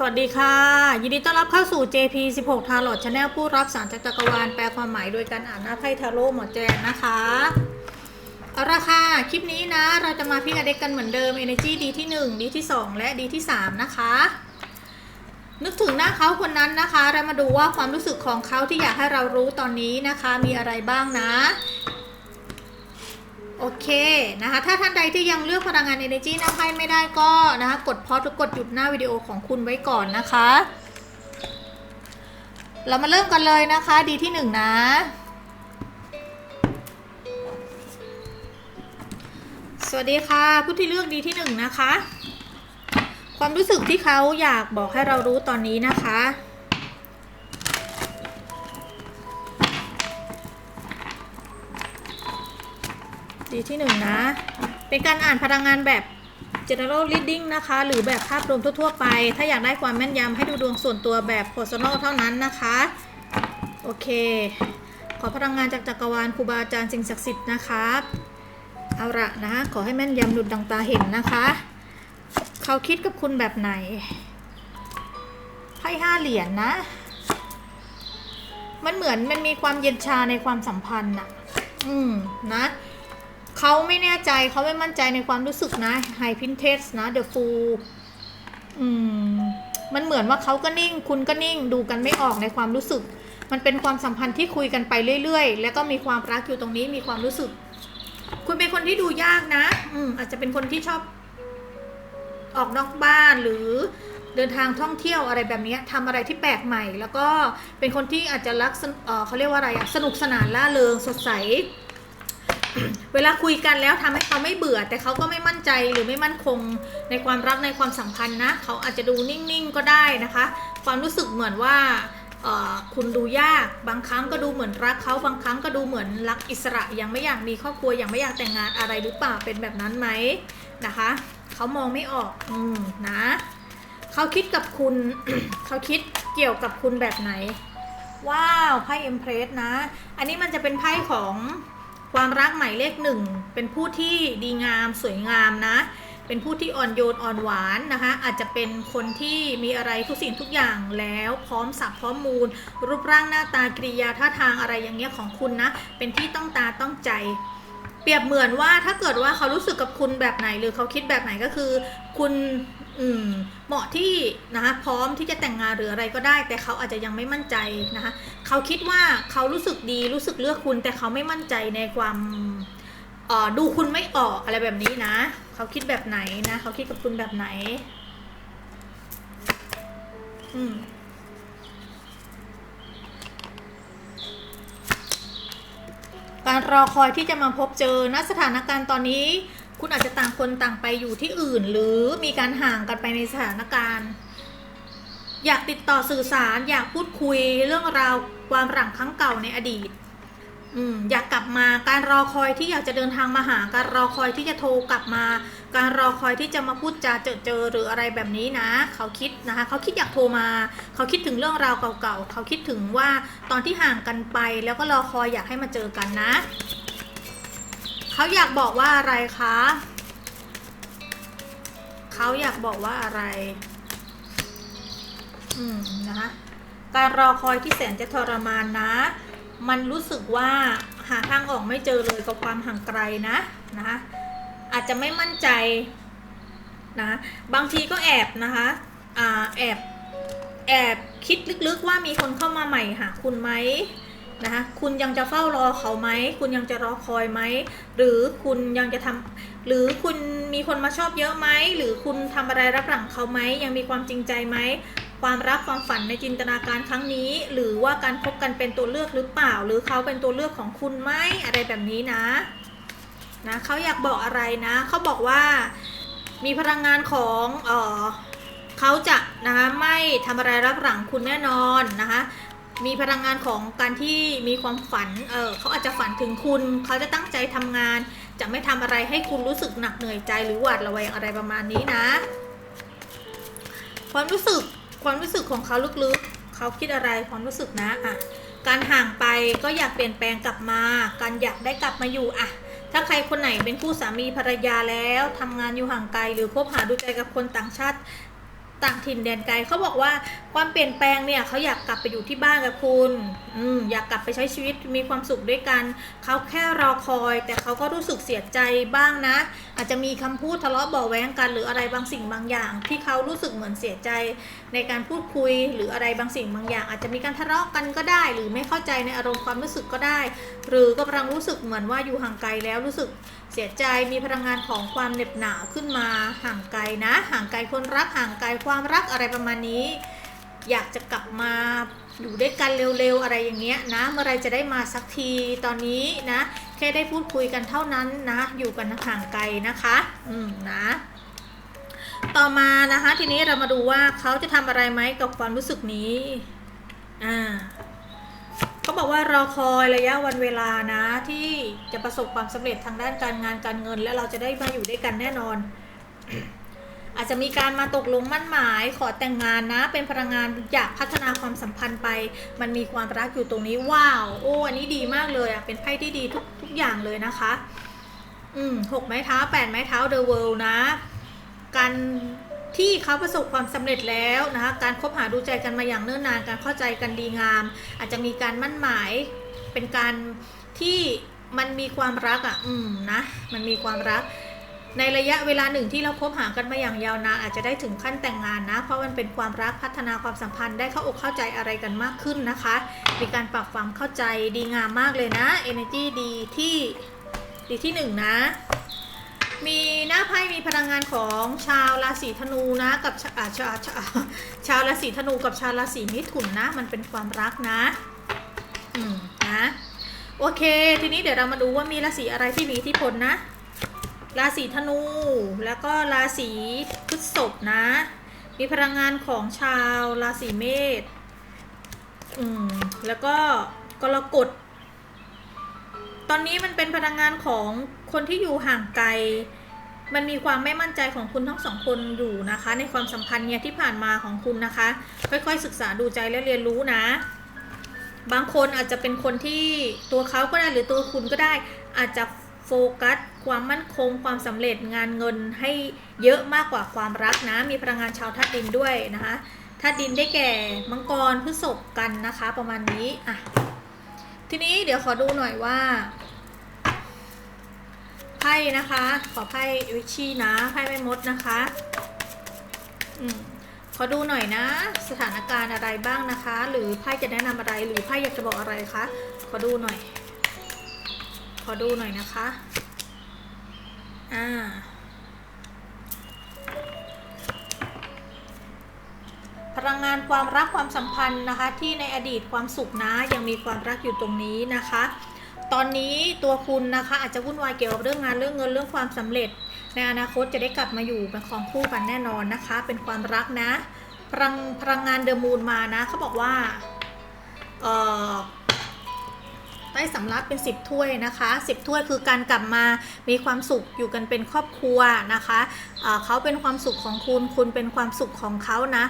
สวัสดีค่ะ ยินดีต้อนรับเข้าสู่ JP 16 Tarot Channel ผู้รับสารจากจักรวาลแปลความหมายโดยการอ่านหน้าไพ่ทาโร่หมอแจนนะคะเอาละค่ะ คลิปนี้นะเราจะมาพิกอเด็กกันเหมือนเดิม Energy ดีที่ 1 ดีที่ 2 และดีที่ 3 นะคะ นึกถึงหน้าเขาคนนั้นนะคะเรามาดูว่าความรู้สึกของเขาที่อยากให้เรารู้ตอนนี้นะคะ มีอะไรบ้างนะ โอเคนะคะถ้าท่านใดที่ยังเลือกพลังงาน Energy หน้าไพ่ไม่ได้ก็นะคะกดพอสหรือกดหยุดหน้าวิดีโอของคุณไว้ก่อนนะคะ เรามาเริ่มกันเลยนะคะดีที่หนึ่งนะ สวัสดีค่ะ ผู้ที่เลือกดีที่หนึ่งนะคะ ความรู้สึกที่เขาอยากบอกให้เรารู้ตอนนี้นะคะ ดีที่หนึ่งนะ เป็นการอ่านพลังงานแบบ general reading นะคะ หรือแบบภาพรวมทั่ว ๆ ไป ถ้าอยากได้ความแม่นยำให้ดูดวงส่วนตัวแบบ personal เท่านั้นนะคะ โอเค ขอพลังงานจากจักรวาลครูบาอาจารย์สิ่งศักดิ์สิทธิ์นะคะเอาละนะ ขอให้แม่นยำดุดดังตาเห็นนะคะ เขาคิดกับคุณแบบไหน ไพ่ห้าเหรียญนะมันเหมือนมันมีความเย็นชาในความสัมพันธ์อะอืม นะ เขาไม่แน่ใจเขาไม่มั่นใจในความรู้สึกนะไฮพินเทสนะเดอะฟูอืมมันเหมือนว่าเขาก็นิ่ง คุณก็นิ่งดูกันไม่ออกในความรู้สึก มันเป็นความสัมพันธ์ที่คุยกันไปเรื่อยๆ แล้วก็มีความรักอยู่ตรงนี้มีความรู้สึก คุณเป็นคนที่ดูยากนะ อืมอาจจะเป็นคนที่ชอบ ออกนอกบ้านหรือเดินทางท่องเที่ยวอะไรแบบนี้ทำอะไรที่แปลกใหม่ แล้วก็เป็นคนที่อาจจะรักเเขาเรียกว่าอะไรอะสนุกสนานล่าเริงสดใส เวลาคุยกันแล้วทำให้เขาไม่เบื่อ แต่เขาก็ไม่มั่นใจหรือไม่มั่นคงในความรักในความสัมพันธ์นะเขาอาจจะดูนิ่งๆก็ได้นะคะ ความรู้สึกเหมือนว่าคุณดูยาก บางครั้งก็ดูเหมือนรักเขาบางครั้งก็ดูเหมือนรักอิสระยังไม่อยากมีครอบครัวยังไม่อยากแต่งงานอะไรหรือเปล่าเป็นแบบนั้นไหมนะคะเขามองไม่ออกอืมนะเขาคิดกับคุณเขาคิดเกี่ยวกับคุณแบบไหน ว้าวไพ่เอ็มเพรสนะ อันนี้มันจะเป็นไพ่ของ ความรักหมายเลขหนึ่งเป็นผู้ที่ดีงามสวยงามนะ เป็นผู้ที่อ่อนโยนอ่อนหวานนะคะ อาจจะเป็นคนที่มีอะไรทุกสิ่งทุกอย่างแล้วพร้อมสับพร้อมมูล รูปร่างหน้าตากริยาท่าทางอะไรอย่างเงี้ยของคุณนะ เป็นที่ต้องตาต้องใจ เปรียบเหมือนว่าถ้าเกิดว่าเขารู้สึกกับคุณแบบไหน หรือเขาคิดแบบไหนก็คือ คุณอืมเหมาะที่นะคะพร้อมที่จะแต่งงานหรืออะไรก็ได้ แต่เขาอาจจะยังไม่มั่นใจนะคะเขาคิดว่าเขารู้สึกดีรู้สึกเลือกคุณ แต่เขาไม่มั่นใจในความออดูคุณไม่ออกอะไรแบบนี้นะ เขาคิดแบบไหนนะ เขาคิดกับคุณแบบไหน อืม การรอคอยที่จะมาพบเจอณสถานการณ์ตอนนี้ คุณอาจจะต่างคนต่างไปอยู่ที่อื่น หรือมีการห่างกันไปในสถานการณ์ อยากติดต่อสื่อสารอยากพูดคุยเรื่องราวความหลังครั้งเก่าในอดีต อยากกลับมาการรอคอยที่อยากจะเดินทางมาหา การรอคอยที่จะโทรกลับมา การรอคอยที่จะมาพูดจาเจอเจอหรืออะไรแบบนี้นะ เขาคิดนะคะ เขาคิดอยากโทรมา เขาคิดถึงเรื่องราวเก่าๆ เขาคิดถึงว่าตอนที่ห่างกันไป แล้วก็รอคอยอยากให้มาเจอกันนะ เขาอยากบอกว่าอะไรคะ เขาอยากบอกว่าอะไร อืมนะคะการรอคอยที่แสนจะทรมานนะ มันรู้สึกว่าหาทางออกไม่เจอเลยกับความห่างไกลนะนะคะอาจจะไม่มั่นใจนะบางทีก็แอบนะคะอ่าแอบแอบคิดลึกๆว่ามีคนเข้ามาใหม่หาคุณไหมนะคะคุณยังจะเฝ้ารอเขาไหม คุณยังจะรอคอยไหม หรือคุณยังจะทำหรือคุณมีคนมาชอบเยอะไหม หรือคุณทำอะไรรับหลังเขาไหม ยังมีความจริงใจไหม ความรักความฝันในจินตนาการครั้งนี้ หรือว่าการคบกันเป็นตัวเลือกหรือเปล่า หรือเขาเป็นตัวเลือกของคุณไหมอะไรแบบนี้นะนะเขาอยากบอกอะไรนะเขาบอกว่ามีพลังงานของเออเขาจะนะคะไม่ทำอะไรรับหลังคุณแน่นอนนะคะมีพลังงานของการที่มีความฝัน เออเขาอาจจะฝันถึงคุณ เขาจะตั้งใจทำงาน จะไม่ทำอะไรให้คุณรู้สึกหนักเหนื่อยใจหรือหวาดระแวงอะไรประมาณนี้นะ ความรู้สึก ความรู้สึกของเขาลึกๆเขาคิดอะไรความรู้สึกนะอะการห่างไปก็อยากเปลี่ยนแปลงกลับมา การอยากได้กลับมาอยู่อะถ้าใครคนไหนเป็นคู่สามีภรรยาแล้วทำงานอยู่ห่างไกล หรือคบหาดูใจกับคนต่างชาติต่างถิ่นแดนไกลเขาบอกว่าความเปลี่ยนแปลงเนี่ยเขาอยากกลับไปอยู่ที่บ้านกับคุณอืมอยากกลับไปใช้ชีวิตมีความสุขด้วยกัน เขาแค่รอคอย แต่เขาก็รู้สึกเสียใจบ้างนะ อาจจะมีคำพูดทะเลาะเบาแว้งกันหรืออะไรบางสิ่งบางอย่าง ที่เขารู้สึกเหมือนเสียใจในการพูดคุยหรืออะไรบางสิ่งบางอย่าง อาจจะมีการทะเลาะกันก็ได้ หรือไม่เข้าใจในอารมณ์ความรู้สึกก็ได้ หรือกำลังรู้สึกเหมือนว่าอยู่ห่างไกลแล้วรู้สึกเสียใจมีพลังงานของความเหน็บหนาวขึ้นมาห่างไกลนะ ห่างไกลคนรักห่างไกลความรักอะไรประมาณนี้ อยากจะกลับมา อยู่ด้วยกันเร็วๆอะไรอย่างเงี้ยนะเมื่อไรจะได้มาสักทีตอนนี้นะ แค่ได้พูดคุยกันเท่านั้นนะ อยู่กันห่างไกลนะคะ อืมนะต่อมานะคะทีนี้เรามาดูว่าเขาจะทำอะไรไหมกับความรู้สึกนี้อ่าเขาบอกว่ารอคอยระยะวันเวลานะที่จะประสบความสำเร็จทางด้านการงานการเงิน และเราจะได้มาอยู่ด้วยกันแน่นอน อาจจะมีการมาตกลงมั่นหมาย ขอแต่งงานนะ เป็นพลังงานอยากพัฒนาความสัมพันธ์ไป มันมีความรักอยู่ตรงนี้ว้าว โอ้อันนี้ดีมากเลยอะเป็นไพ่ที่ดีทุกทุกอย่างเลยนะคะ อืมหกไม้เท้าแปดไม้เท้าเดอะเวิลด์นะ การที่เขาประสบความสำเร็จแล้วนะคะ การคบหาดูใจกันมาอย่างเนิ่นนาน การเข้าใจกันดีงาม อาจจะมีการมั่นหมาย เป็นการที่มันมีความรักอะ อืมนะ มันมีความรัก ในระยะเวลาหนึ่งที่เราคบหากันมาอย่างยาวนานอาจจะได้ถึงขั้นแต่งงานนะ เพราะมันเป็นความรักพัฒนาความสัมพันธ์ได้เข้าอกเข้าใจอะไรกันมากขึ้นนะคะ มีการปรับความเข้าใจดีงามมากเลยนะ energy ดีที่ดีที่หนึ่งนะ มีหน้าไพ่มีพลังงานของชาวราศีธนูนะกับชาชาชาชาวราศีธนูกับชาวราศีมิถุนนะ มันเป็นความรักนะ อืมนะโอเค ทีนี้เดี๋ยวเรามาดูว่ามีราศีอะไรที่มีอิทธิพลนะ ราศีธนู แล้วก็ราศีพฤษภนะ มีพลังงานของชาวราศีเมษอืมแล้วก็กรกฎตอนนี้มันเป็นพลังงานของคนที่อยู่ห่างไกล มันมีความไม่มั่นใจของคุณทั้งสองคนอยู่นะคะ ในความสัมพันธ์เนี่ยที่ผ่านมาของคุณนะคะ ค่อยๆศึกษาดูใจและเรียนรู้นะ บางคนอาจจะเป็นคนที่ตัวเขาก็ได้หรือตัวคุณก็ได้อาจจะ โฟกัส ความมั่นคง ความสำเร็จงานเงินให้เยอะมากกว่าความรักนะ มีพลังงานชาวธาตุดินด้วยนะคะธาตุดินได้แก่มังกรพฤษภกันนะคะ ประมาณนี้อะทีนี้เดี๋ยวขอดูหน่อยว่าไพ่นะคะ ขอไพ่วิชีนะไพ่แม่มดนะคะอืมขอดูหน่อยนะ สถานการณ์อะไรบ้างนะคะ หรือไพ่จะแนะนำอะไรหรือไพ่อยากจะบอกอะไรคะขอดูหน่อย อดูหน่อยนะคะ อ่า พลังงานความรักความสัมพันธ์นะคะ ที่ในอดีตความสุขนะยังมีความรักอยู่ตรงนี้นะคะ ตอนนี้ตัวคุณนะคะ อาจจะวุ่นวายเกี่ยวกับเรื่องงานเรื่องเงินเรื่องความสำเร็จ ในอนาคตจะได้กลับมาอยู่เป็นของคู่กันแน่นอนนะคะ เป็นความรักนะพลังพลังงานเดอะมูนมานะเขาบอกว่าเอ่อ ได้สำรับเป็น 10 ถ้วยนะคะ 10 ถ้วยคือการกลับมามีความสุขอยู่กันเป็นครอบครัวนะคะเอ่อเขาเป็นความสุขของคุณ คุณเป็นความสุขของเขานะ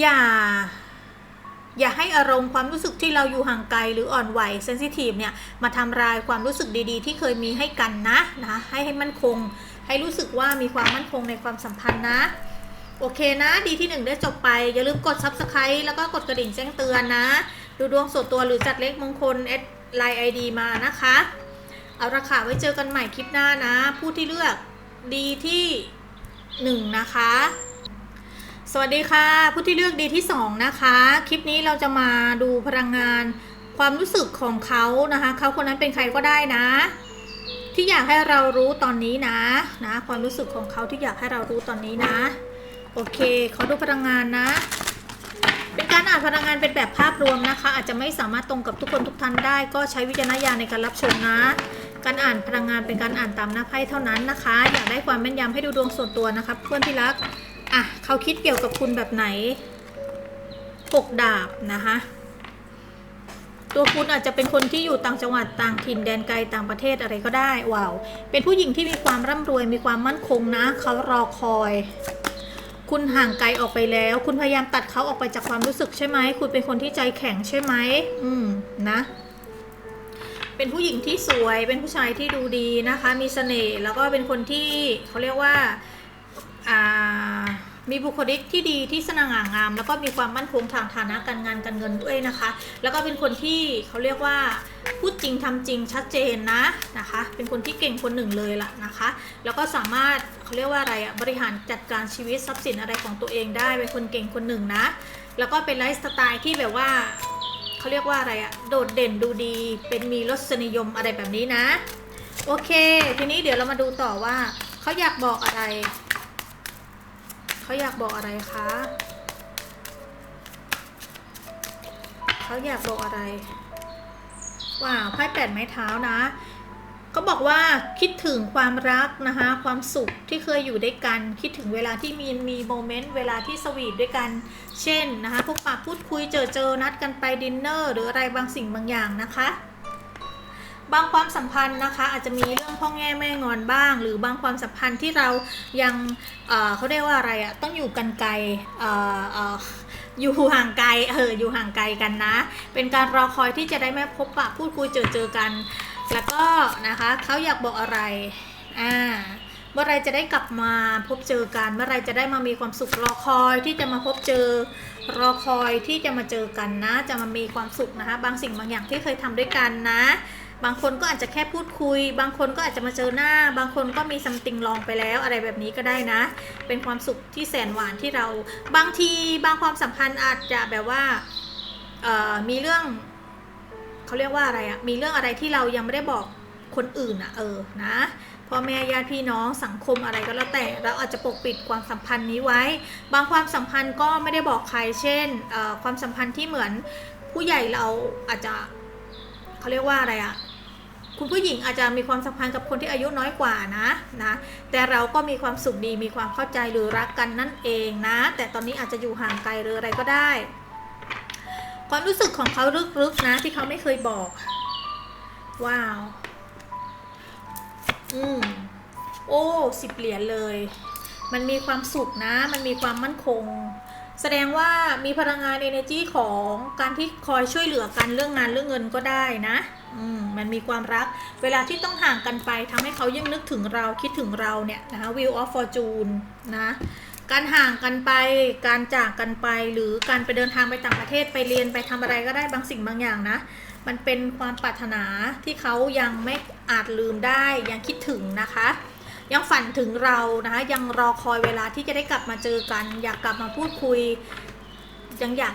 อย่าอย่าให้อารมณ์ความรู้สึกที่เราอยู่ห่างไกลหรืออ่อนไหวเซนซิทีฟเนี่ยมาทำลายความรู้สึกดีๆ ที่เคยมีให้กันนะนะให้ให้มั่นคง ให้รู้สึกว่ามีความมั่นคงในความสัมพันธ์นะ โอเคนะดีที่หนึ่งได้จบไป อย่าลืมกด subscribe แล้วก็กดกระดิ่งแจ้งเตือนนะ ดูดวงส่วนตัวหรือจัดเลขมงคล ไลน์ไอดีมานะคะ เอาราคาไว้เจอกันใหม่คลิปหน้านะ ผู้ที่เลือกดีที่หนึ่งนะคะ สวัสดีค่ะ ผู้ที่เลือกดีที่สองนะคะ คลิปนี้เราจะมาดูพลังงานความรู้สึกของเขานะคะเขาคนนั้นเป็นใครก็ได้นะ ที่อยากให้เรารู้ตอนนี้นะนะ ความรู้สึกของเขาที่อยากให้เรารู้ตอนนี้นะ โอเคขอดูพลังงานนะ เป็นการอ่านพลังงานเป็นแบบภาพรวมนะคะ อาจจะไม่สามารถตรงกับทุกคนทุกท่านได้ ก็ใช้วิจารณญาณในการรับชมนะ การอ่านพลังงานเป็นการอ่านตามหน้าไพ่เท่านั้นนะคะ อยากได้ความแม่นยำให้ดูดวงส่วนตัวนะคะเพื่อนที่รักอะเขาคิดเกี่ยวกับคุณแบบไหนหกดาบนะคะตัวคุณอาจจะเป็นคนที่อยู่ต่างจังหวัดต่างถิ่นแดนไกลต่างประเทศอะไรก็ได้ว้าวเป็นผู้หญิงที่มีความร่ำรวยมีความมั่นคงนะเขารอคอย คุณห่างไกลออกไปแล้ว คุณพยายามตัดเขาออกไปจากความรู้สึกใช่ไหม คุณเป็นคนที่ใจแข็งใช่ไหม อืม นะ เป็นผู้หญิงที่สวย เป็นผู้ชายที่ดูดีนะคะ มีเสน่ห์ แล้วก็เป็นคนที่เขาเรียกว่า อ่า มีบุคลิกที่ดีที่สง่างาม แล้วก็มีความมั่นคงทางฐานะการงานการเงินด้วยนะคะ แล้วก็เป็นคนที่เขาเรียกว่าพูดจริงทำจริงชัดเจนนะนะคะ เป็นคนที่เก่งคนหนึ่งเลยล่ะนะคะ แล้วก็สามารถเขาเรียกว่าอะไรอะบริหารจัดการชีวิตทรัพย์สินอะไรของตัวเองได้เป็นคนเก่งคนหนึ่งนะ แล้วก็เป็นไลฟ์สไตล์ที่แบบว่าเขาเรียกว่าอะไรอะโดดเด่นดูดี เป็นมีรสนิยมอะไรแบบนี้นะ โอเค ทีนี้เดี๋ยวเรามาดูต่อว่าเขาอยากบอกอะไร เขาอยากบอกอะไรคะ เขาอยากบอกอะไร ว้าวไพ่แปดไม้เท้านะเขาบอกว่าคิดถึงความรักนะคะ ความสุขที่เคยอยู่ด้วยกัน คิดถึงเวลาที่มีมีโมเมนต์เวลาที่สวีทด้วยกัน เช่นนะคะพบปะพูดคุยเจอเจอนัดกันไปดินเนอร์หรืออะไรบางสิ่งบางอย่างนะคะ บางความสัมพันธ์นะคะ อาจจะมีเรื่องพ่อแง่แม่งอนบ้าง หรือบางความสัมพันธ์ที่เรายังเเขาเรียกว่าอะไรอะต้องอยู่กันไกลอยู่ห่างไกลเอออยู่ห่างไกลกันนะ เป็นการรอคอยที่จะได้แม่พบปะพูดคุยเจอเจอกัน แล้วก็นะคะเขาอยากบอกอะไรอ่าเมื่อไรจะได้กลับมาพบเจอกัน เมื่อไรจะได้มามีความสุขรอคอยที่จะมาพบเจอรอคอยที่จะมาเจอกันนะ จะมามีความสุขนะคะ บางสิ่งบางอย่างที่เคยทำด้วยกันนะ บางคนก็อาจจะแค่พูดคุย บางคนก็อาจจะมาเจอหน้า บางคนก็มีซัมติงลองไปแล้วอะไรแบบนี้ก็ได้นะ เป็นความสุขที่แสนหวานที่เรา บางทีบางความสัมพันธ์อาจจะแบบว่ามีเรื่องเขาเรียกว่าอะไรอะมีเรื่องอะไรที่เรายังไม่ได้บอกคนอื่นอะเออนะพ่อแม่ญาติพี่น้องสังคมอะไรก็แล้วแต่เราอาจจะปกปิดความสัมพันธ์นี้ไว้ บางความสัมพันธ์ก็ไม่ได้บอกใคร เช่นความสัมพันธ์ที่เหมือนผู้ใหญ่เราอาจจะเขาเรียกว่าอะไรอะ คุณผู้หญิงอาจจะมีความสัมพันธ์กับคนที่อายุน้อยกว่านะนะแต่เราก็มีความสุขดีมีความเข้าใจหรือรักกันนั่นเองนะ แต่ตอนนี้อาจจะอยู่ห่างไกลหรืออะไรก็ได้ ความรู้สึกของเขาลึกๆนะที่เขาไม่เคยบอก ว้าว อืมโอ้สิบเหรียญเลย มันมีความสุขนะ มันมีความมั่นคง แสดงว่ามีพลังงาน energy ของการที่คอยช่วยเหลือกันเรื่องงานเรื่องเงินก็ได้นะอืมมันมีความรัก เวลาที่ต้องห่างกันไปทำให้เขายังนึกถึงเราคิดถึงเราเนี่ยนะคะ Wheel of Fortune นะการห่างกันไป การจากกันไป หรือการไปเดินทางไปต่างประเทศไปเรียนไปทำอะไรก็ได้บางสิ่งบางอย่างนะ มันเป็นความปรารถนาที่เขายังไม่อาจลืมได้ยังคิดถึงนะคะ ยังฝันถึงเรานะคะ ยังรอคอยเวลาที่จะได้กลับมาเจอกัน อยากกลับมาพูดคุย ยังอยาก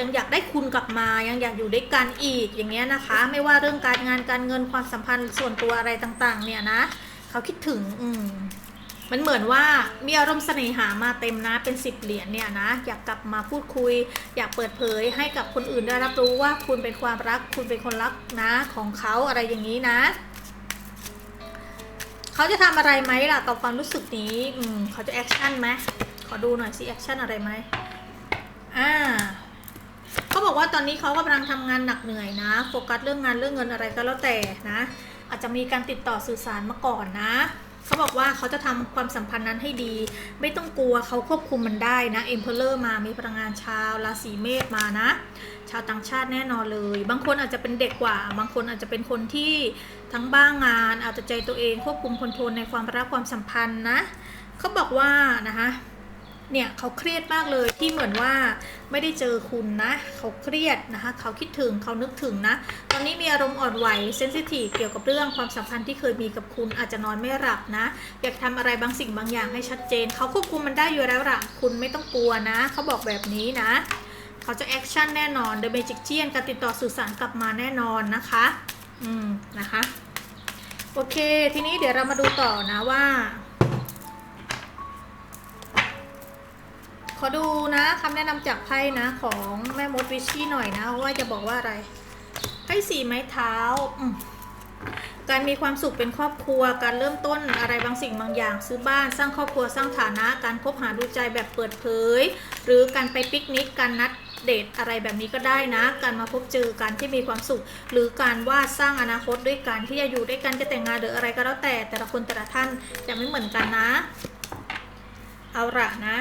ยังอยากได้คุณกลับมา ยังอยากอยู่ด้วยกันอีกอย่างเงี้ยนะคะ ไม่ว่าเรื่องการงานการเงินความสัมพันธ์ส่วนตัวอะไรต่างๆ เนี่ยนะเขาคิดถึงอืมมันเหมือนว่ามีอารมณ์เสน่หามาเต็มนะเป็นสิบเหรียญเนี่ยนะอยากกลับมาพูดคุย อยากเปิดเผยให้กับคนอื่นได้รับรู้ว่าคุณเป็นความรัก คุณเป็นคนรักนะของเขาอะไรอย่างนี้นะ เขาจะทำอะไรไหมล่ะกับความรู้สึกนี้อืมเขาจะแอคชั่นไหมขอดูหน่อยสิแอคชั่นอะไรไหมอ่าเขาบอกว่าตอนนี้เขากำลังทำงานหนักเหนื่อยนะโฟกัสเรื่องงานเรื่องเงินอะไรก็แล้วแต่นะ อาจจะมีการติดต่อสื่อสารมาก่อนนะ เขาบอกว่าเขาจะทำความสัมพันธ์นั้นให้ดี ไม่ต้องกลัวเขาควบคุมมันได้นะเอ็มเพลเลอร์มามีพลังงานชาวราศีเมษมานะ ชาวต่างชาติแน่นอนเลย บางคนอาจจะเป็นเด็กกว่า บางคนอาจจะเป็นคนที่ทั้งบ้างงาน อาจจะใจตัวเองควบคุมคอนโทรลในความรักความสัมพันธ์นะเขาบอกว่านะคะ เนี่ยเขาเครียดมากเลยที่เหมือนว่าไม่ได้เจอคุณนะเขาเครียดนะคะเขาคิดถึงเขานึกถึงนะ ตอนนี้มีอารมณ์อ่อนไหวเซนซิทีฟเกี่ยวกับเรื่องความสัมพันธ์ที่เคยมีกับคุณอาจจะนอนไม่หลับนะ อยากทำอะไรบางสิ่งบางอย่างให้ชัดเจนเขาควบคุมมันได้อยู่แล้วล่ะคุณไม่ต้องกลัวนะเขาบอกแบบนี้นะเขาจะแอคชั่นแน่นอน The Magician การติดต่อสื่อสารกลับมาแน่นอนนะคะ อืมนะคะ โอเค ทีนี้เดี๋ยวเรามาดูต่อนะว่า ขอดูนะคำแนะนำจากไพ่นะของแม่มดวิชชี่หน่อยนะ ว่าจะบอกว่าอะไรไพ่สีไม้เท้าการมีความสุขเป็นครอบครัว การเริ่มต้นอะไรบางสิ่งบางอย่าง ซื้อบ้านสร้างครอบครัวสร้างฐานะ การคบหาดูใจแบบเปิดเผย หรือการไปปิกนิกการนัดเดทอะไรแบบนี้ก็ได้นะ การมาพบเจอกันที่มีความสุข หรือการวาดสร้างอนาคตด้วยกันที่จะอยู่ด้วยกันจะแต่งงานหรืออะไรก็แล้วแต่แต่ละคนแต่ละท่านจะไม่เหมือนกันนะ เอาละนะ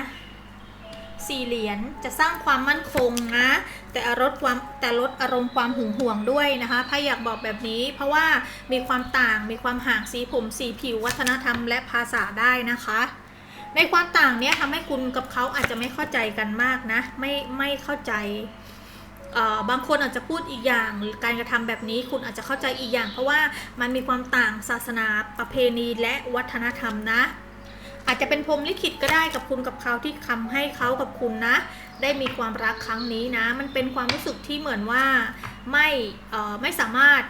สี่เหรียญจะสร้างความมั่นคงนะ แต่ลดความแต่ลดอารมณ์ความหึงหวงด้วยนะคะไพ่อยากบอกแบบนี้ เพราะว่ามีความต่างมีความห่างสีผมสีผิววัฒนธรรมและภาษาได้นะคะ ในความต่างเนี้ยทำให้คุณกับเขาอาจจะไม่เข้าใจกันมากนะ ไม่ไม่เข้าใจบางคนอาจจะพูดอีกอย่างหรือการกระทำแบบนี้คุณอาจจะเข้าใจอีกอย่าง เพราะว่ามันมีความต่างศาสนาประเพณีและวัฒนธรรมนะ อาจจะเป็นพรมลิขิตก็ได้กับคุณกับเขาที่ทำให้เขากับคุณนะ ได้มีความรักครั้งนี้นะ มันเป็นความรู้สึกที่เหมือนว่าไม่ไม่สามารถ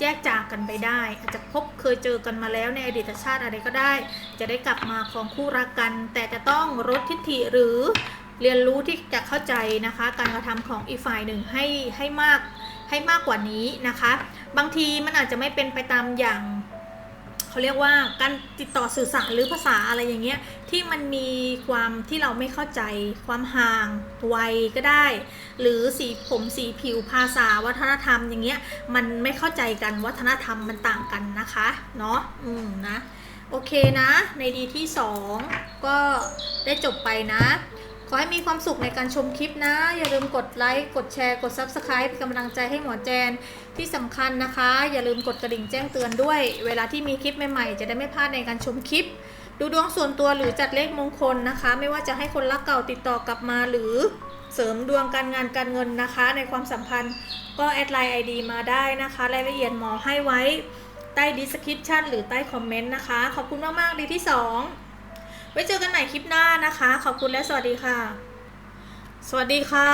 แยกจากกันไปได้ อาจจะพบเคยเจอกันมาแล้วในอดีตชาติอะไรก็ได้ จะได้กลับมาครองคู่รักกัน แต่จะต้องลดทิฐิหรือเรียนรู้ที่จะเข้าใจนะคะ การกระทำของอีกฝ่ายหนึ่งให้ให้มากให้มากกว่านี้นะคะ บางทีมันอาจจะไม่เป็นไปตามอย่าง เขาเรียกว่าการติดต่อสื่อสารหรือภาษาอะไรอย่างเงี้ยที่มันมีความที่เราไม่เข้าใจความห่างวัยก็ได้ หรือสีผมสีผิวภาษาวัฒนธรรมอย่างเงี้ยมันไม่เข้าใจกันวัฒนธรรมมันต่างกันนะคะเนาะอืมนะโอเคนะ ในดีที่ 2 ก็ได้จบไปนะ ขอให้มีความสุขในการชมคลิปนะ อย่าลืมกดไลค์ กดแชร์ กด Subscribe เป็นกำลังใจให้หมอแจนที่สำคัญนะคะ อย่าลืมกดกระดิ่งแจ้งเตือนด้วย เวลาที่มีคลิปใหม่ๆ จะได้ไม่พลาดในการชมคลิป ดูดวงส่วนตัวหรือจัดเลขมงคลนะคะ ไม่ว่าจะให้คนรักเก่าติดต่อกลับมาหรือเสริมดวงการงานการเงินนะคะ ในความสัมพันธ์ก็แอดไลน์ ID มาได้นะคะ รายละเอียดหมอให้ไว้ใต้ดีสคริปชันหรือใต้คอมเมนต์นะคะ ขอบคุณมาก ๆ ดีที่ 2 ไว้เจอกันใหม่คลิปหน้านะคะ ขอบคุณและสวัสดีค่ะ สวัสดีค่ะ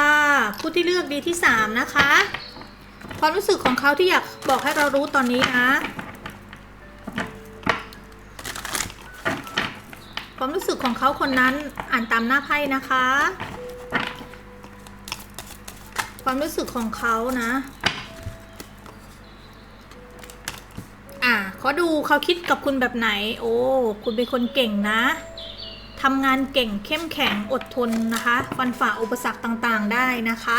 ผู้ที่เลือกดีที่ 3 นะคะ ความรู้สึกของเขาที่อยากบอกให้เรารู้ตอนนี้นะความรู้สึกของเขาคนนั้นอ่านตามหน้าไพ่นะคะ ความรู้สึกของเขานะอะขอดูเขาคิดกับคุณแบบไหน โอ้ คุณเป็นคนเก่งนะ ทำงานเก่งเข้มแข็งอดทนนะคะฟันฝ่าอุปสรรคต่างๆได้นะคะ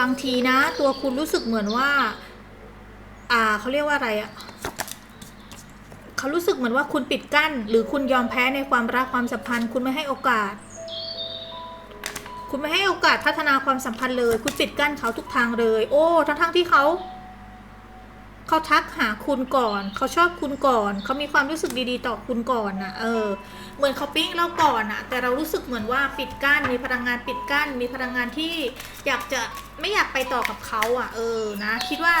บางทีนะ ตัวคุณรู้สึกเหมือนว่า อ่าเขาเรียกว่าอะไรอะเขารู้สึกเหมือนว่าคุณปิดกั้น หรือคุณยอมแพ้ในความรักความสัมพันธ์ คุณไม่ให้โอกาส คุณไม่ให้โอกาสพัฒนาความสัมพันธ์เลย คุณปิดกั้นเขาทุกทางเลย โอ้ทั้งๆที่เขา เขาทักหาคุณก่อน เขาชอบคุณก่อน เขามีความรู้สึกดีๆ ต่อคุณก่อนนะเออ เหมือนเขาปิ๊งเราก่อนอะแต่เรารู้สึกเหมือนว่าปิดกั้น มีพลังงานปิดกั้น มีพลังงานที่อยากจะไม่อยากไปต่อกับเขาอะเออ นะ คิดว่า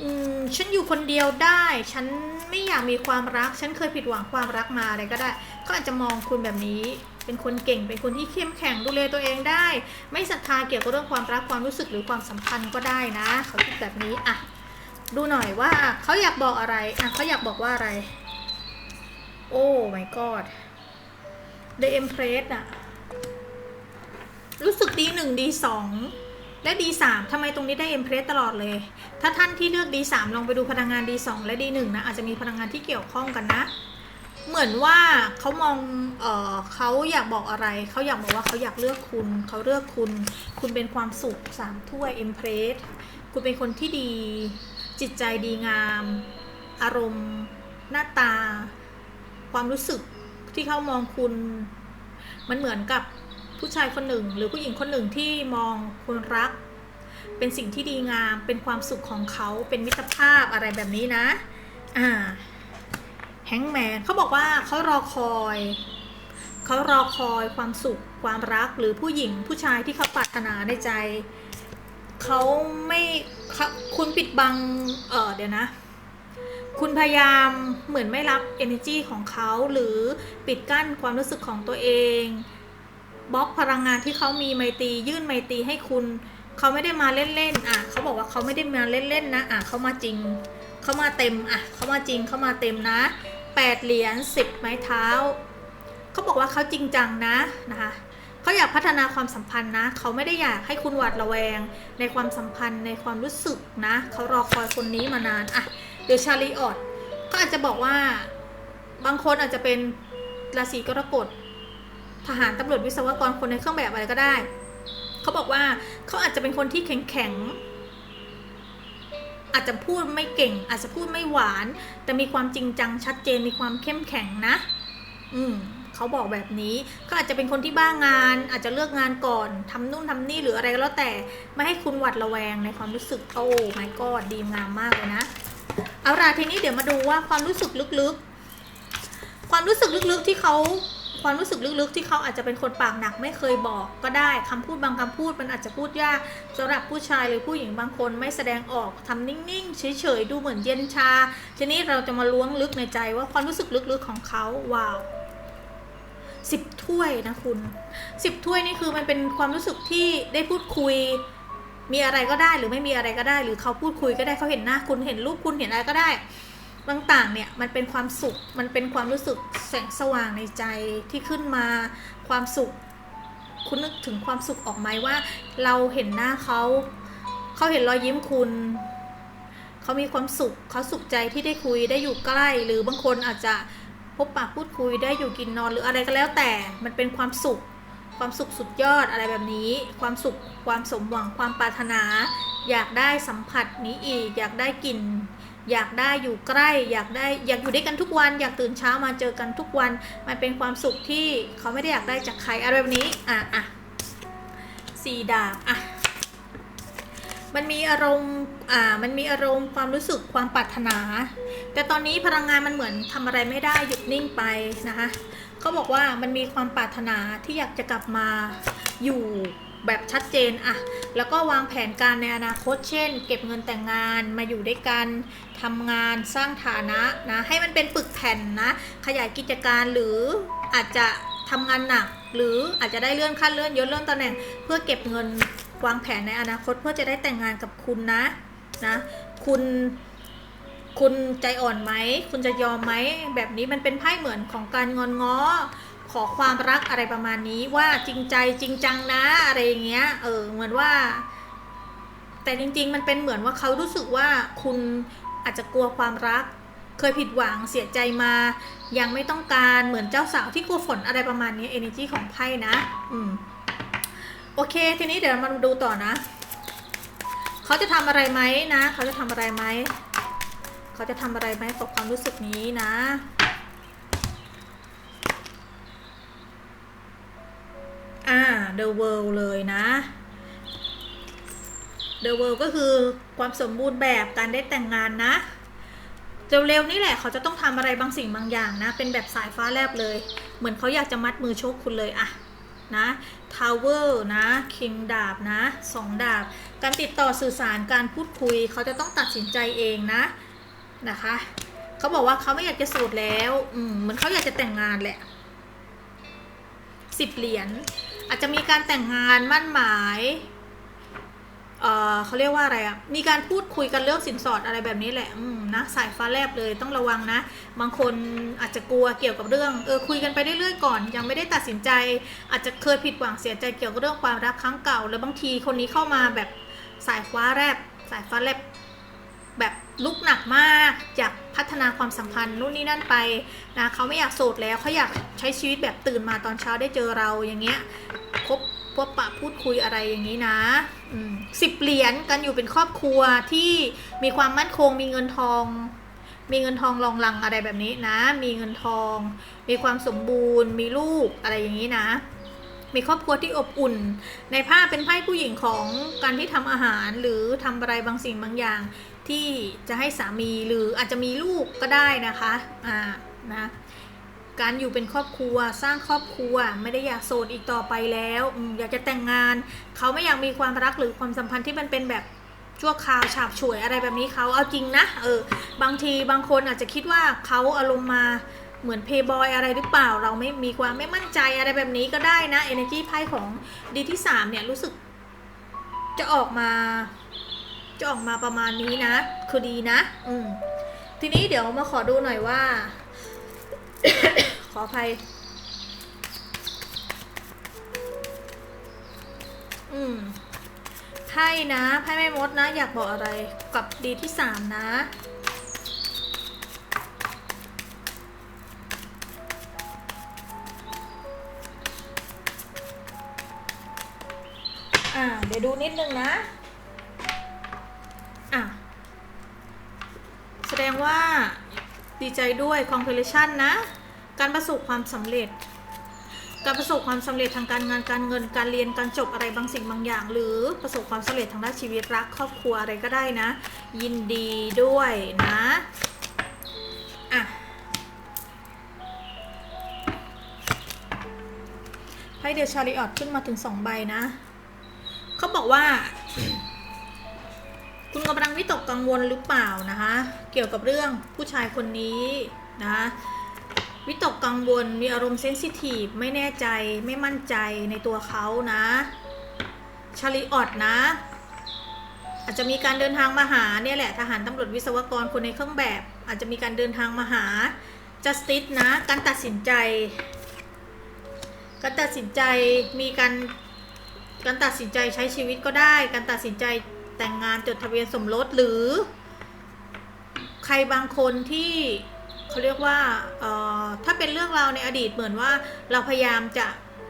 อืมฉันอยู่คนเดียวได้ ฉันไม่อยากมีความรัก ฉันเคยผิดหวังความรักมาอะไรก็ได้ ก็อาจจะมองคุณแบบนี้ เป็นคนเก่ง เป็นคนที่เข้มแข็งดูแลตัวเองได้ ไม่ศรัทธาเกี่ยวกับเรื่องความรัก ความรู้สึกหรือความสัมพันธ์ก็ได้นะ เขาคิดแบบนี้อะ ดูหน่อยว่าเขาอยากบอกอะไร อะเขาอยากบอกว่าอะไร โอ้ my god The Empress อะรู้สึกดีหนึ่งดีสองและดีสามทำไมตรงนี้ได้ Empress ตลอดเลย ถ้าท่านที่เลือกดีสามลองไปดูพลังงานดีสองและดีหนึ่งนะ อาจจะมีพลังงานที่เกี่ยวข้องกันนะ เหมือนว่าเขามอง เออเขาอยากบอกอะไร เขาอยากบอกว่าเขาอยากเลือกคุณ เขาเลือกคุณ คุณเป็นความสุขสามถ้วย Empress คุณเป็นคนที่ดี จิตใจดีงาม อารมณ์ หน้าตา ความรู้สึกที่เขามองคุณ มันเหมือนกับผู้ชายคนหนึ่ง หรือผู้หญิงคนหนึ่งที่มองคนรัก เป็นสิ่งที่ดีงาม เป็นความสุขของเขา เป็นมิตรภาพอะไรแบบนี้นะ อ่า แฮงแมนเขาบอกว่าเขารอคอยเขารอคอยความสุขความรักหรือผู้หญิงผู้ชายที่เขาปรารถนาในใจ เขาไม่คุณปิดบังเออเดี๋ยวนะ คุณพยายามเหมือนไม่รับ energy ของเขาหรือปิดกั้นความรู้สึกของตัวเองบล็อกพลังงานที่เขามีไมตียื่นไมตีให้คุณเขาไม่ได้มาเล่นๆอะเขาบอกว่าเขาไม่ได้มาเล่นๆนะอะเขามาจริงเขามาเต็มอะเขามาจริงเขามาเต็มนะแปดเหรียญสิบไม้เท้าเขาบอกว่าเขาจริงจังนะนะคะ เขาอยากพัฒนาความสัมพันธ์นะ เขาไม่ได้อยากให้คุณหวาดระแวง ในความสัมพันธ์ในความรู้สึกนะ เขารอคอยคนนี้มานานอะเดี๋ยวชาลีออดก็อาจจะบอกว่าบางคนอาจจะเป็นราศีกรกฎทหารตำรวจวิศวกรคนในเครื่องแบบอะไรก็ได้ เขาบอกว่าเขาอาจจะเป็นคนที่แข็งแข็งอาจจะพูดไม่เก่ง อาจจะพูดไม่หวาน แต่มีความจริงจังชัดเจนมีความเข้มแข็งนะ อืม เขาบอกแบบนี้ก็อาจจะเป็นคนที่บ้างงาน อาจจะเลือกงานก่อนทำนู่นทำนี่หรืออะไรก็แล้วแต่ไม่ให้คุณหวัดระแวงในความรู้สึกโอ้ my god ดีงามมากเลยนะเอาล่ะทีนี้เดี๋ยวมาดูว่าความรู้สึกลึกๆ ความรู้สึกลึกๆที่เขาความรู้สึกลึกๆ ที่เขาอาจจะเป็นคนปากหนักไม่เคยบอกก็ได้คำพูดบางคำพูดมันอาจจะพูดยากสำหรับผู้ชายหรือผู้หญิงบางคนไม่แสดงออกทำนิ่งๆ เฉยๆ ดูเหมือนเย็นชา ทีนี้เราจะมาล้วงลึกในใจว่าความรู้สึกลึกๆของเขาว้าว สิบถ้วยนะคุณสิบถ้วยนี่คือมันเป็นความรู้สึกที่ได้พูดคุย มีอะไรก็ได้หรือไม่มีอะไรก็ได้ หรือเขาพูดคุยก็ได้เขาเห็นหน้าคุณเห็นรูปคุณเห็นอะไรก็ได้ต่างๆเนี่ยมันเป็นความสุขมันเป็นความรู้สึกแสงสว่างในใจที่ขึ้นมาความสุข คุณนึกถึงความสุขออกไหมว่า เราเห็นหน้าเขาเขาเห็นรอยยิ้มคุณเขามีความสุขเขาสุขใจที่ได้คุยได้อยู่ใกล้ หรือบางคนอาจจะ บปะพูดคุยได้อยู่กินนอนหรืออะไรก็แล้วแต่มันเป็นความสุข ความสุขสุดยอดอะไรแบบนี้ ความสุขความสมหวังความปรารถนา อยากได้สัมผัสนี้อีก อยากได้กลิ่นอยากได้อยู่ใกล้ อยากได้อยากอยู่ด้วยกันทุกวัน อยากตื่นเช้ามาเจอกันทุกวัน มันเป็นความสุขที่เขาไม่ได้อยากได้จากใครอะไรแบบนี้อะอะสี่ดาบอะ มันมีอารมณ์อ่ามันมีอารมณ์ความรู้สึกความปรารถนา แต่ตอนนี้พลังงานมันเหมือนทำอะไรไม่ได้หยุดนิ่งไปนะคะเขาบอกว่ามันมีความปรารถนาที่อยากจะกลับมาอยู่แบบชัดเจนอะแล้วก็วางแผนการในอนาคตเช่น เก็บเงินแต่งงานมาอยู่ด้วยกันทำงานสร้างฐานะนะให้มันเป็นปึกแผ่นนะ ขยายกิจการหรืออาจจะทำงานหนัก หรืออาจจะได้เลื่อนขั้นเลื่อนยศเลื่อนตำแหน่ง เพื่อเก็บเงิน วางแผนในอนาคตเพื่อจะได้แต่งงานกับคุณนะนะคุณคุณใจอ่อนไหม คุณจะยอมไหม แบบนี้มันเป็นไพ่เหมือนของการงอนง้อ ขอความรักอะไรประมาณนี้ว่าจริงใจจริงจังนะอะไรอย่างเงี้ย เออเหมือนว่า แต่จริง ๆ มันเป็นเหมือนว่าเขารู้สึกว่าคุณอาจจะกลัวความรัก เคยผิดหวังเสียใจมา ยังไม่ต้องการเหมือนเจ้าสาวที่กลัวฝนอะไรประมาณนี้ energy ของไพ่นะ อืม โอเค ทีนี้เดี๋ยวมาดูต่อนะ เขาจะทำอะไรไหมนะ เขาจะทำอะไรไหม เขาจะทำอะไรไหมกับความรู้สึกนี้นะ อ่า the world เลยนะ the world ก็คือความสมบูรณ์แบบการได้แต่งงานนะเร็วๆนี่แหละเขาจะต้องทำอะไรบางสิ่งบางอย่างนะ เป็นแบบสายฟ้าแลบเลย เหมือนเขาอยากจะมัดมือโชคคุณเลยอะ นะ tower นะคิงดาบนะสองดาบ การติดต่อสื่อสารการพูดคุย เขาจะต้องตัดสินใจเองนะนะคะเขาบอกว่าเขาไม่อยากจะโสดแล้วอืมเหมือนเขาอยากจะแต่งงานแหละสิบเหรียญอาจจะมีการแต่งงานมั่นหมาย เอ่อเขาเรียกว่าอะไรอะมีการพูดคุยกันเรื่องสินสอดอะไรแบบนี้แหละอืมนะสายฟ้าแลบเลยต้องระวังนะ บางคนอาจจะกลัวเกี่ยวกับเรื่องเออคุยกันไปเรื่อยๆก่อน ยังไม่ได้ตัดสินใจ อาจจะเคยผิดหวังเสียใจเกี่ยวกับเรื่องความรักครั้งเก่า แล้วบางทีคนนี้เข้ามาแบบสายฟ้าแลบสายฟ้าแลบแบบลุกหนักมากอยากพัฒนาความสัมพันธ์นู่นนี่นั่นไปนะเขาไม่อยากโสดแล้วเขาอยากใช้ชีวิตแบบตื่นมาตอนเช้าได้เจอเราอย่างเงี้ยคบ พบปะพูดคุยอะไรอย่างนี้นะสิบเหรียญกันอยู่เป็นครอบครัวที่มีความมั่นคงมีเงินทอง มีเงินทองรองรังอะไรแบบนี้นะ มีเงินทอง มีความสมบูรณ์ มีลูกอะไรอย่างนี้นะ มีครอบครัวที่อบอุ่น ในภาพเป็นไพ่ผู้หญิงของการที่ทำอาหารหรือทำอะไรบางสิ่งบางอย่าง ที่จะให้สามีหรืออาจจะมีลูกก็ได้นะคะอ่านะ การอยู่เป็นครอบครัวสร้างครอบครัวไม่ได้อยากโสดอีกต่อไปแล้วอยากจะแต่งงาน เขาไม่อยากมีความรักหรือความสัมพันธ์ที่มันเป็นแบบชั่วคราวฉาบฉวยอะไรแบบนี้เขาเอาจริงนะเออบางทีบางคนอาจจะคิดว่าเขาอารมณ์มาเหมือนเพย์บอยอะไรหรือเปล่า เราไม่มีความไม่มั่นใจอะไรแบบนี้ก็ได้นะ energy ไพ่ของดีที่ 3 เนี่ย รู้สึก จะออกมา จะออกมาประมาณนี้นะ คือดีนะ อืมทีนี้เดี๋ยวมาขอดูหน่อยว่า ขออภัย อืมไพ่นะไพ่แม่มดนะ อยากบอกอะไรกับดีที่สามนะอ่าเดี๋ยวดูนิดนึงนะ อะ แสดงว่า ดีใจด้วย congratulation นะ การประสบความสำเร็จ การประสบความสำเร็จทางการงานการเงินการเรียนการจบอะไรบางสิ่งบางอย่าง หรือประสบความสำเร็จทางด้านชีวิตรักครอบครัวอะไรก็ได้นะ ยินดีด้วยนะอะเดอะชาริออตขึ้นมาถึงสองใบนะ เขาบอกว่า คุณกำลังวิตกกังวลหรือเปล่านะคะ เกี่ยวกับเรื่องผู้ชายคนนี้นะคะวิตกกังวลมีอารมณ์เซนซิทีฟไม่แน่ใจไม่มั่นใจในตัวเขานะชาริออตนะ อาจจะมีการเดินทางมาหาเนี่ยแหละทหารตำรวจวิศวกรคนในเครื่องแบบ อาจจะมีการเดินทางมาหา justice นะ การตัดสินใจ การตัดสินใจมีการการตัดสินใจใช้ชีวิตก็ได้ การตัดสินใจ แต่งงานจดทะเบียนสมรสหรือ ใครบางคนที่เขาเรียกว่าเอ่อถ้าเป็นเรื่องราวในอดีตเหมือนว่าเราพยายามจะ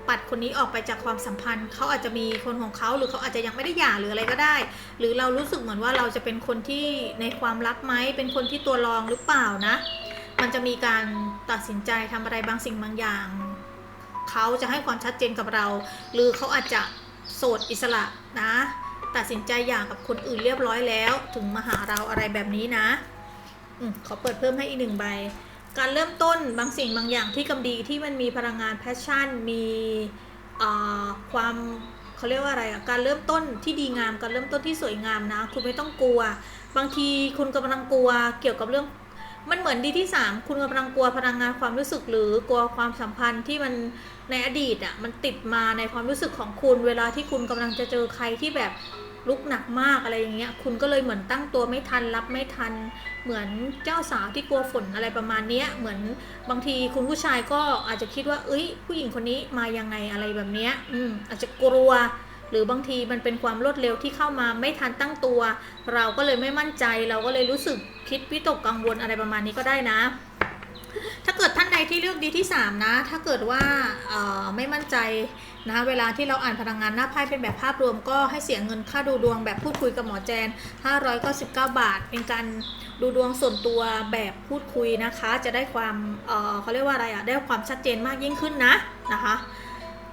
ปัดคนนี้ออกไปจากความสัมพันธ์เขาอาจจะมีคนของเขาหรือเขาอาจจะยังไม่ได้หย่าหรืออะไรก็ได้ หรือเรารู้สึกเหมือนว่าเราจะเป็นคนที่ในความรักไหมเป็นคนที่ตัวรองหรือเปล่านะ มันจะมีการตัดสินใจทำอะไรบางสิ่งบางอย่างเขาจะให้ความชัดเจนกับเรา หรือเขาอาจจะโสดอิสระนะ ตัดสินใจหย่ากับคนอื่นเรียบร้อยแล้ว ถึงมาหาเราอะไรแบบนี้นะอมขอเปิดเพิ่มให้อีกหนึ่งใบ การเริ่มต้นบางสิ่งบางอย่างที่กำดีที่มันมีพลังงานแพชชั่น มีความเขาเรียกว่าอะไรอะการเริ่มต้นที่ดีงาม การเริ่มต้นที่สวยงามนะ คุณไม่ต้องกลัว บางทีคุณกำลังกลัวเกี่ยวกับเรื่อง มันเหมือนดีที่สามคุณกำลังกลัวพลังงานความรู้สึกหรือกลัวความสัมพันธ์ที่มันในอดีตอะมันติดมาในความรู้สึกของคุณ เวลาที่คุณกำลังจะเจอใครที่แบบ ลุกหนักมากอะไรอย่างเงี้ย คุณก็เลยเหมือนตั้งตัวไม่ทันรับไม่ทัน เหมือนเจ้าสาวที่กลัวฝนอะไรประมาณเนี้ย เหมือนบางทีคุณผู้ชายก็อาจจะคิดว่า เอ้ย ผู้หญิงคนนี้มายังไงอะไรแบบเนี้ย อืม อาจจะกลัว หรือบางทีมันเป็นความรวดเร็วที่เข้ามาไม่ทันตั้งตัว เราก็เลยไม่มั่นใจ เราก็เลยรู้สึกคิดวิตกกังวลอะไรประมาณนี้ก็ได้นะถ้าเกิดท่านใดที่เลือกดีที่ 3 นะ ถ้าเกิดว่าไม่มั่นใจ นะเวลาที่เราอ่านพลังงานหน้าไพ่เป็นแบบภาพรวมก็ให้เสียเงินค่าดูดวงแบบพูดคุยกับหมอแจน 599 บาท เป็นการดูดวงส่วนตัวแบบพูดคุยนะคะ จะได้ความเออเขาเรียกว่าอะไรอะได้ความชัดเจนมากยิ่งขึ้นนะนะคะ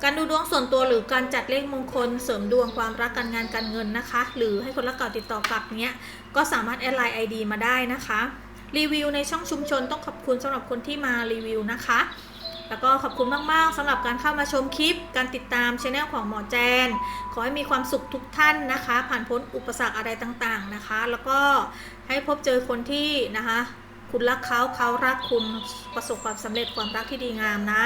การดูดวงส่วนตัวหรือการจัดเลขมงคลเสริมดวงความรักการงานการเงินนะคะ หรือให้คนรักเก่าติดต่อกลับเนี้ยก็สามารถแอดไลน์ไอดีมาได้นะคะ รีวิวในช่องชุมชนต้องขอบคุณสำหรับคนที่มารีวิวนะคะ แล้วก็ขอบคุณมากๆสำหรับการเข้ามาชมคลิป การติดตามช anel ของหมอแจน ขอให้มีความสุขทุกท่านนะคะ ผ่านพ้นอุปสรรคอะไรต่างๆนะคะ แล้วก็ให้พบเจอคนที่นะคะ คุณรักเขาเขารักคุณประสบความสำเร็จความรักที่ดีงามนะ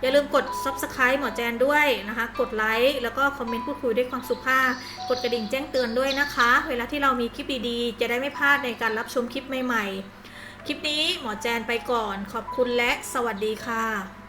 อย่าลืมกด subscribe หมอแจนด้วยนะคะ กดไลค์แล้วก็คอมเมนต์พูดคุยด้วยความสุภาพกดกระดิ่งแจ้งเตือนด้วยนะคะ เวลาที่เรามีคลิปดีๆ จะได้ไม่พลาดในการรับชมคลิปใหม่ๆ คลิปนี้หมอแจนไปก่อนขอบคุณและสวัสดีค่ะ